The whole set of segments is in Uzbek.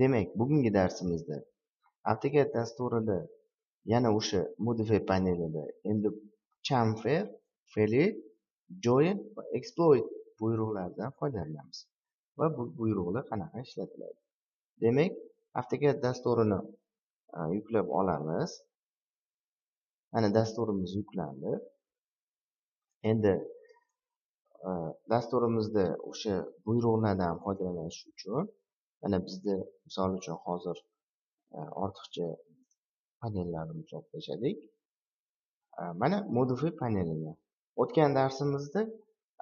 demak bugungi darsimizda AutoCAD dasturida yana o'sha modify panelida endi chamfer fillet join va exploit buyruqlaridan foydalanamiz. Va bu buyruqlar qanaqa ishlatiladi? Demak AutoCAD dasturini yuklab olamiz. Mana dasturimiz yuklandi. Endi dasturimizda o'sha buyruqlardan foydalanish uchun mana bizda misol uchun hozir e, ortiqcha panellarimiz olib tashladik e, mana modifiy panelini. O'tgan darsimizda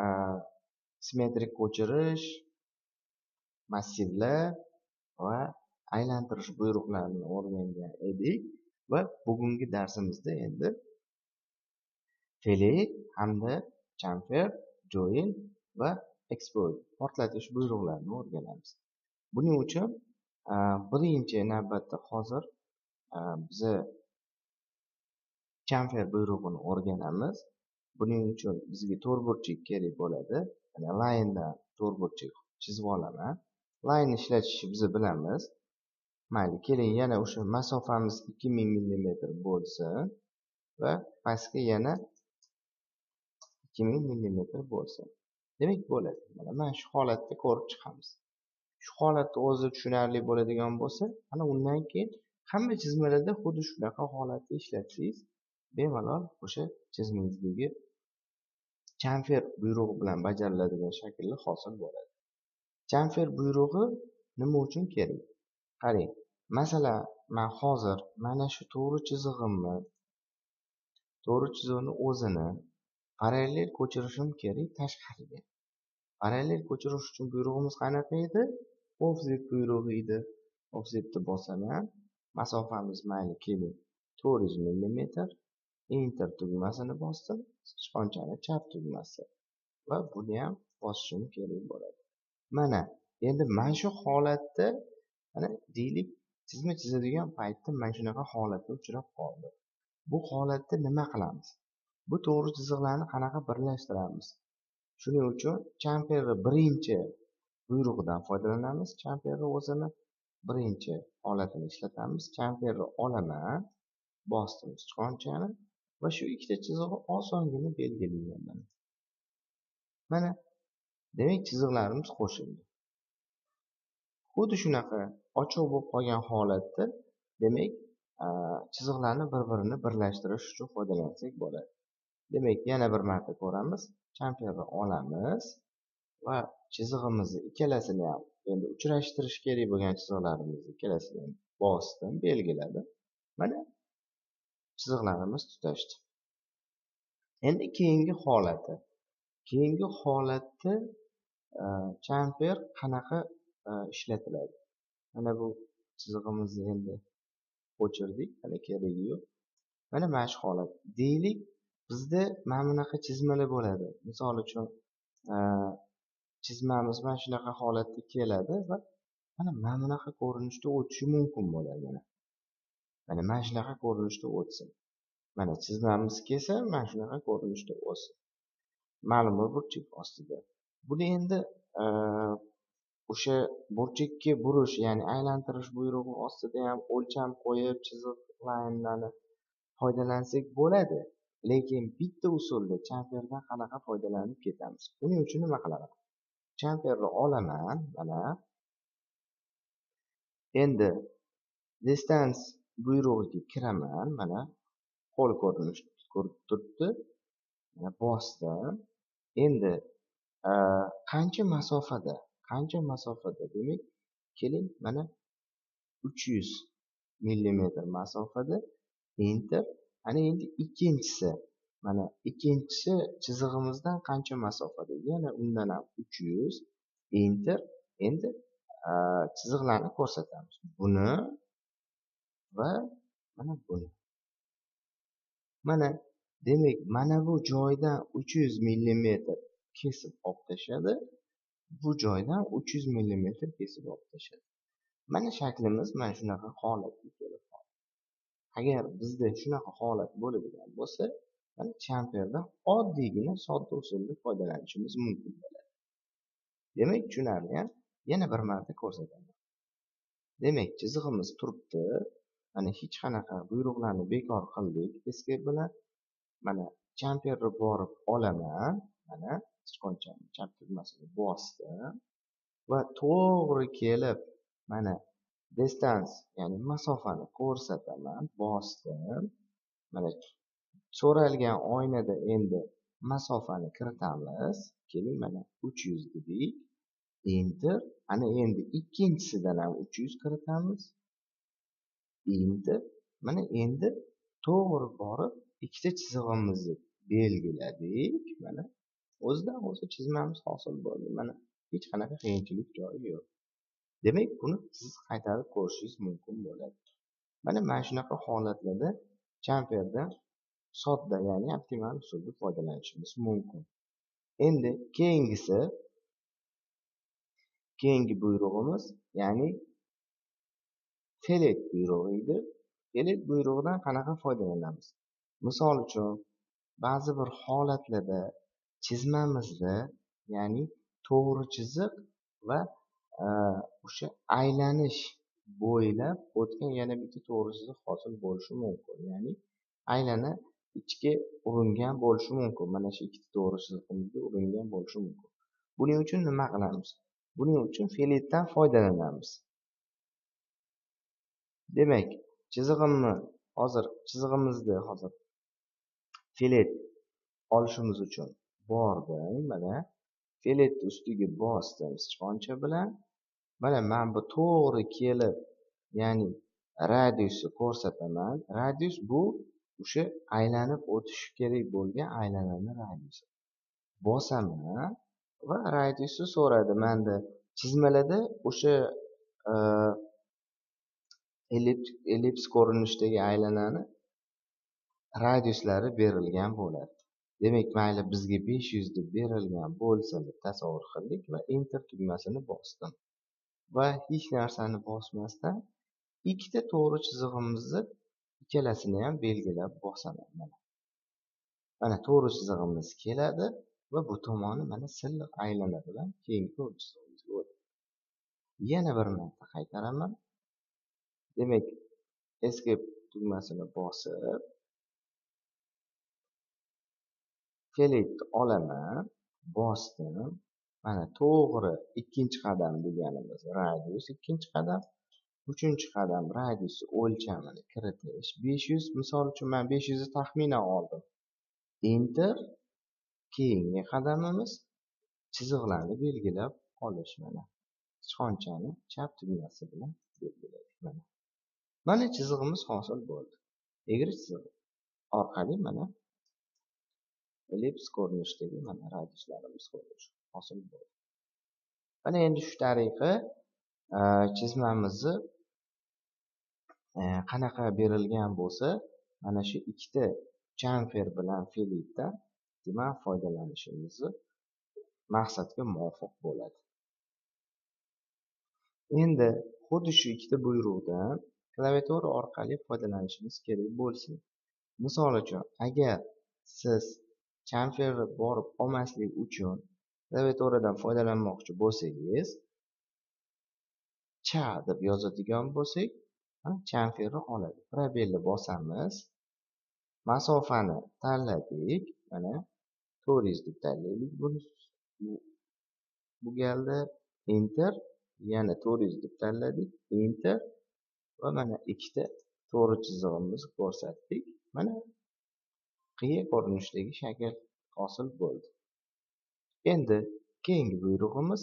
e, simmetrik ko'chirish massivlar va aylantirish buyruqlarini o'rgangan edik va bugungi darsimizda endi filey hamda chamfer join va export portlatish buyruqlarini o'rganamiz. Buning uchun birinchi navbatda hozir biza chamfer buyrug'ini o'rganamiz. Buning uchun bizga to'rtburchak kerak bo'ladi. Mana layndan to'rtburchak chizib olaman. Layn ishlatishni biz bilamiz. Mayli keling yana o'sha masofamiz ikki ming millimetr bo'lsin va pastga yana ikki ming millimetr bo'lsin. Demak bo'ladi. Mana mana shu holatda ko'rib chiqamiz. Shu holatda o'zi tushunarli bo'ladigan bo'lsa ana undan keyin hamma chizmalarda xuddi shunaqa holatni ishlatsangiz bemalol o'sha chizmangizdagi chamfer buyrug'i bilan bajariladigan shaklda hosil bo'ladi. Chamfer buyrug'i nima uchun kerak? Qarang masalan man hozir mana shu to'g'ri chizig'imni to'g'ri chizig'ini o'zini parallel ko'chirishim kerak tashqariga. Parallel ko'chirish uchun buyrug'imiz qanaqa edi? Offset buyrug'i edi. Offsetni bosaman. Masofamiz mayli keling to'rt yuz millimetr enter tugmasini bosdim. Sichqonchani chap tugmasi va buni ham bosishim kerak bo'ladi. Mana endi mana shu holatda mana deylik chizma chizadigan paytda mana shunaqa holatga uchrab qoldi bu holatda nima qilamiz? Bu to'g'ri chiziqlarni qanaqa birlashtiramiz? Shuning uchun chamferni birinchi buyrug'idan foydalanamiz. Chamferni o'zini birinchi holatini ishlatamiz. Chamferni olaman. Bosdim sichqonchani va shu ikkita chizig'i osongina belgilayman mana demak chiziqlarimiz qo'shildi. Xuddi shunaqa ochiq bo'lib qolgan holatda demak chiziqlarni bir birini birlashtirish uchun foydalansak bo'ladi. Demak yana bir marta ko'ramiz. Chamferni olamiz. Va chizig'imizni ikkalasini ham endi uchrashtirish kerak bo'lgan chiziqlarimizni ikkalasini ham bosdim belgiladim. Mana chiziqlarimiz tutashdi. Endi keyingi holati. Keyingi holatda e, chamfer qanaqa e, ishlatiladi? Mana bu chizig'imizni endi o'chirdik hali keragi yo'q. Mana mana shu holat deylik bizda mana bunaqa chizmalar bo'ladi. Misol uchun e, chizmamiz mana shunaqa holatda keladi va mana mana bunaqa ko'rinishda o'tishi mumkin bo'ladi mana mana mana shunaqa ko'rinishda o'tsin. Mana chizmamiz kelsa mana shunaqa ko'rinishda o'tsin. Ma'lum bir burchak ostida. Buni endi e, o'sha burchakka burish ya'ni aylantirish buyrug'i ostida ham o'lcham qo'yib chiziq laynlarni foydalansak bo'ladi. Lekin bitta usulda chamferdan qanaqa foydalanib ketamiz? Buning uchun nima qilaman? Chamferni olaman mana endi distance buyrug'iga kiraman mana qo'l ko'rinish ko'rib turibdi. Mana bosdim. Endi qancha masofada qancha masofada demak keling mana uch yuz millimetr masofada enter ana endi ikkinchisi mana ikkinchi chizig'imizdan qancha masofada yana undan ham uch yuz enter endi chiziqlarni ko'rsatamiz. Buni va mana buni. Mana demak mana bu joydan uch yuz millimetr kesib olib tashladi bu joydan uch yuz millimetr kesib olib tashladi mana shaklimiz mana shunaqa holatga kelib qoldi. Agar bizda shunaqa holat bo'ladigan bo'lsa mana chamferdan oddiygina sodda usulda foydalanishimiz mumkin bo'ladi demak tushunarli yana bir marta ko'rsataman demak chizig'imiz turibdi mana hech qanaqa buyruqlarni bekor qildik escape bilan. Mana champerni borib olaman. Mana sichqonchani chap tugmasini bosdim. Va to'g'ri kelib mana distance ya'ni masofani ko'rsataman bosdim. Mana so'ralgan oynada endi masofani kiritamiz. Keling mana uch yuz dedik. Enter ana endi ikkinchisidan ham uch yuz kiritamiz. Enter mana endi to'g'ri borib ikkita chizig'imizni belgiladik. Mana o'zidan o'zi chizmamiz hosil bo'ldi. Mana hech qanaqa qiyinchilik joyi yo'q. Demak buni siz qaytarib ko'rishingiz mumkin bo'ladi. Mana mana shunaqa holatlarda champerdan sodda ya'ni optimal usulda foydalanishimiz mumkin. Endi keyingisi keyingi buyrug'imiz ya'ni felet buyrug'i edi. Felet buyrug'idan qanaqa foydalanamiz? Misol uchun ba'zi bir holatlarda chizmamizda ya'ni to'g'ri chiziq va e, o'sha aylanish bo'ylab o'tgan yana bitta to'g'ri chiziq hosil bo'lishi mumkin. Ya'ni aylana ichga uringan bo'lishi mumkin. Mana shu ikkita to'g'ri chiziqimizga uringan bo'lishi mumkin. Buning uchun nima qilamiz? Buning uchun fe'litdan foydalanamiz. Demak chizig'imni hozir chizig'imizni hozir felet olishimiz uchun bordim mana feletni ustiga bosdim sichqoncha bilan. Mana man bu to'g'ri kelib ya'ni radiusni ko'rsataman. Radius bu o'sha aylanib o'tishi kerak bo'lgan e, aylanani radiusi bosaman va radiusni so'radi manda chizmalarda o'sha ellips ko'rinishidagi aylanani radiuslari berilgan bo'ladi. Demak mayli bizga besh yuz deb berilgan bo'lsa deb tasavvur qildik va enter tugmasini bosdim. Va hech narsani bosmasdan ikkita to'g'ri chizig'imizni ikkalasini ham belgilab bosaman mana. Mana to'g'ri chizig'imiz keladi va bu tomoni mana silliq aylana bilan keyingi to'g'ri chizig'imizga o'tadi. Yana bir marta qaytaraman. Demak escape tugmasini bosib feletni olaman bosdim. Mana to'g'ri ikkinchi qadam deganimiz radius ikkinchi qadam. Uchinchi qadam radius o'lchamini kiritish. Besh yuz misol uchun man 500 ni taxminan oldim. Enter keyingi qadamimiz chiziqlarni belgilab olish mana. Sichqonchani chap tugmasi bilan belgiladik mana. Mana chizig'imiz hosil bo'ldi. Egri chiziq orqali mana ellips ko'rinishidagi mana radiuslarimiz hosil bo'ldi. Mana endi shu tariqa chizmamizni E, qanaqa berilgan bo'lsa mana shu ikkita chamfer bilan filitdan demak foydalanishimizni maqsadga muvofiq bo'ladi. Endi xuddi shu ikkita buyruqdan klaviatura orqali foydalanishimiz kerak bo'lsin. Misol uchun agar siz chamferni borib olmaslik uchun klaviaturadan foydalanmoqchi bo'lsangiz cha deb yozadigan bo'lsak chamferni oladi. Probelni bosamiz. Masofani tanladik. Mana to'rt yuz deb tanlaylik bu bu galda enter yana to'rt yuz deb tanladik. Enter va mana ikkita to'g'ri chizig'imizni ko'rsatdik. Mana qiya ko'rinishdagi shakl hosil bo'ldi. Endi keyingi buyrug'imiz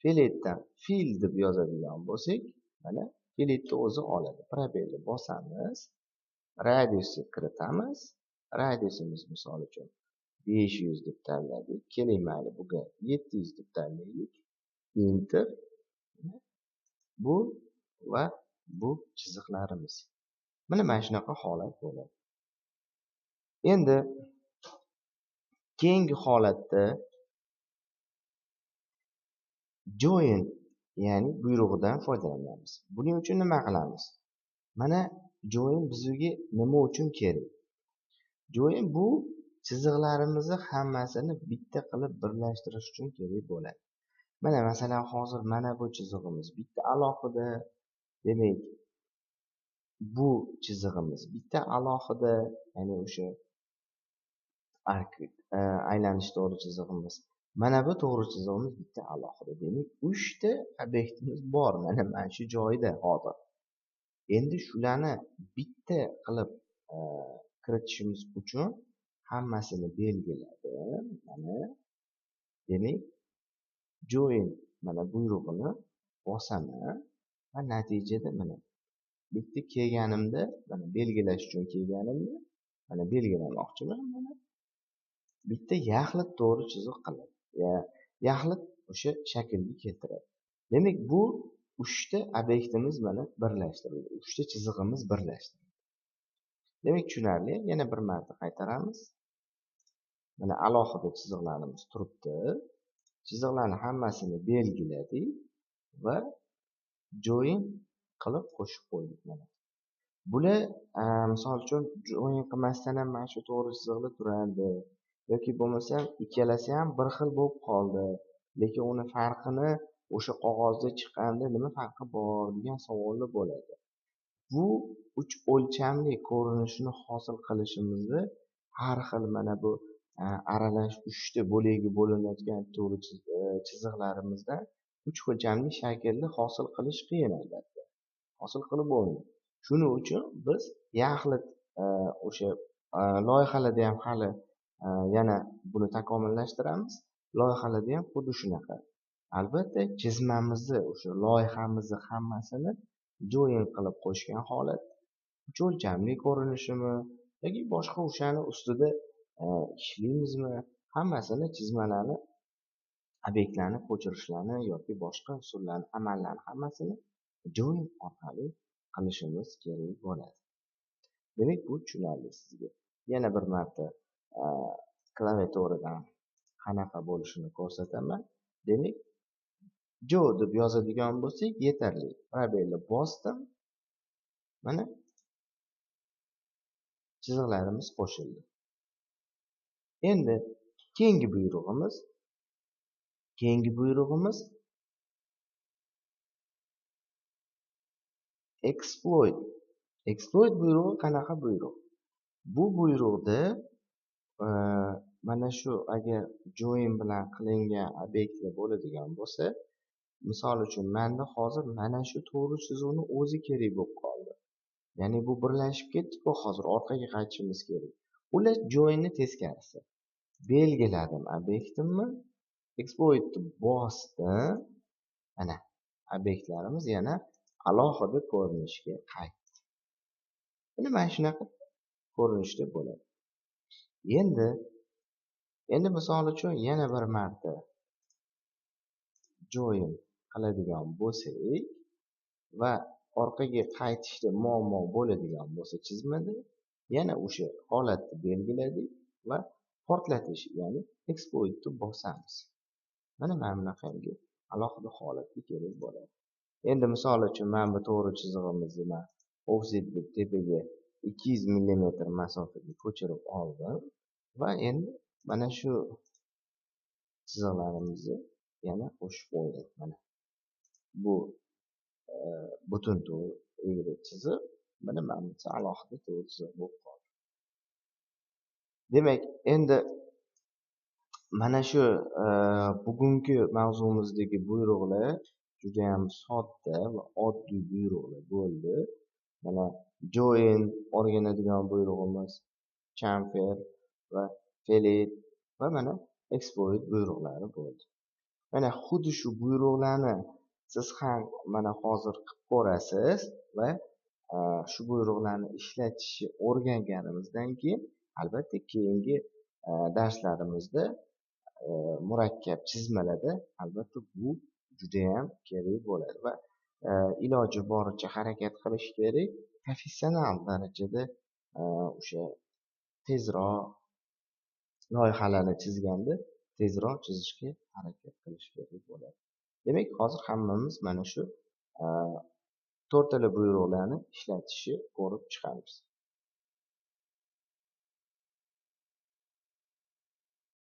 filetdan fil deb yozadigan bo'lsak mana filetni o'zi oladi probelni bosamiz radiusni kiritamiz. Radiusimiz misol uchun besh yuz deb tanladik. Keling mayli buga yetti yuz deb tanlaylik. Enter bu va bu chiziqlarimiz. Mana mana shunaqa holat bo'ladi. Endi keyingi holatda join ya'ni buyrug'idan foydalanamiz. Buning uchun nima qilamiz? Mana join bizga nima uchun kerak? Join bu chiziqlarimizni hammasini bitta qilib birlashtirish uchun kerak bo'ladi. Mana masalan hozir mana bu chizig'imiz bitta alohida demak bu chizig'imiz bitta alohida ya'ni o'sha e, aylanish to'g'ri chizig'imiz mana bu to'g'ri chizig'imiz bitta alohida. Demak uchta obyektimiz bor mana mana shu joyda hozir. Endi shularni bitta qilib e, kiritishimiz uchun hammasini belgiladim mana demak join mana buyrug'ini bosaman va natijada mana bitta kelganimda mana belgilash uchun kelganimda mana belgilamoqchiman mana bitta yaxlit to'g'ri chiziq qilib. Yaxlit o'sha shaklga keltiradi. Demak bu uchta obyektimiz mana birlashtirildi. Uchta chizig'imiz birlashtirildi. Demak tushunarli. Yana bir marta qaytaramiz. Mana alohida chiziqlarimiz turibdi. Chiziqlarni hammasini belgiladik va join qilib qo'shib qo'ydik mana. Bular misol uchun join qilmasdan ham mana shu to'g'ri chiziqda turardi yoki bo'lmasam ikkalasi ham bir xil bo'lib qoldi. Lekin uni farqini o'sha qog'ozda chiqqanda nima farqi bor degan savollar bo'ladi. Bu uch o'lchamli ko'rinishni hosil qilishimizni har xil mana bu e, aralash uchta bo'lagi bo'linayotgan to'g'ri e, chiziqlarimizda uch o'lchamli shaklni hosil qilish qiyin albatta. Hosil qilib bo'lmaydi. Shuning uchun biz yaxlit e, o'sha loyihalarda ham hali Э, yana buni takomillashtiramiz. Loyihalarda ham xuddi shunaqa. Albatta chizmamizni o'sha loyihamizni hammasini join qilib qo'shgan holat. Uch o'lchamli ko'rinishimi yoki boshqa o'shani ustida e, ishlaymizmi? Hammasini chizmalarni obyektlarni ko'chirishlarni yoki boshqa usullarni amallarni hammasini join orqali qilishimiz kerak bo'ladi. Demak bu tushunarli sizga. Yana bir marta Э, klaviaturadan qanaqa bo'lishini ko'rsataman. Demak jo deb yozadigan bo'lsak yetarli. Probelni bosdim. Mana chiziqlarimiz qo'shildi. Endi keyingi buyrug'imiz keyingi buyrug'imiz exploit. Exploit buyrug'i qanaqa buyruq bu buyruqda Э, mana shu agar join bilan qilingan obyektlar bo'ladigan bo'lsa misol uchun manda hozir mana shu to'g'ri chizuvni o'zi kerak bo'lib qoldi. Ya'ni bu birlashib ketdiku hozir orqaga qaytishimiz kerak. Ular joinni teskarisi. Belgiladim obyektimni exploitni bosdim. Mana obyektlarimiz yana alohida ko'rinishga qaytdi. Endi mana shunaqa ko'rinishda bo'ladi endi endi misol uchun yana bir marta join qiladigan bo'lsak va orqaga qaytishda muammo bo'ladigan bo'lsa chizmada yana o'sha holatni belgiladik va portlatish ya'ni exploitni bosamiz. Mana mana bunaqangi alohida holatga kerak bo'ladi endi misol uchun mana bu to'g'ri chizig'imizni man deb tepaga ikki yuz millimetr masofaga ko'chirib oldim va endi mana shu chiziqlarimizni yana qo'shib qo'ydim mana bu e, butun to'g'ri chiziq mana mana bunisi alohida to'g'ri chiziq bo'lib qoldi demak endi mana shu e, bugungi mavzumizdagi buyruqlar judayam sodda va oddiy buyruqlar bo'ldi. Mana join o'rganadigan buyrug'imiz chamfer va felit va mana exploit buyruqlari bo'ldi. Mana xuddi shu buyruqlarni siz ham mana hozir qilib ko'rasiz va e, shu buyruqlarni ishlatishni o'rganganimizdan keyin albatta keyingi e, darslarimizda e, murakkab chizmalarda albatta bu judayam kerak bo'ladi va Э, iloji boricha harakat qilish kerak professional darajada э, o'sha tezroq loyihalarni chizganda tezroq chizishga harakat qilish kerak bo'ladi. Demak hozir hammamiz mana shu э, to'rttala buyruqlarni ishlatishni ko'rib chiqamiz.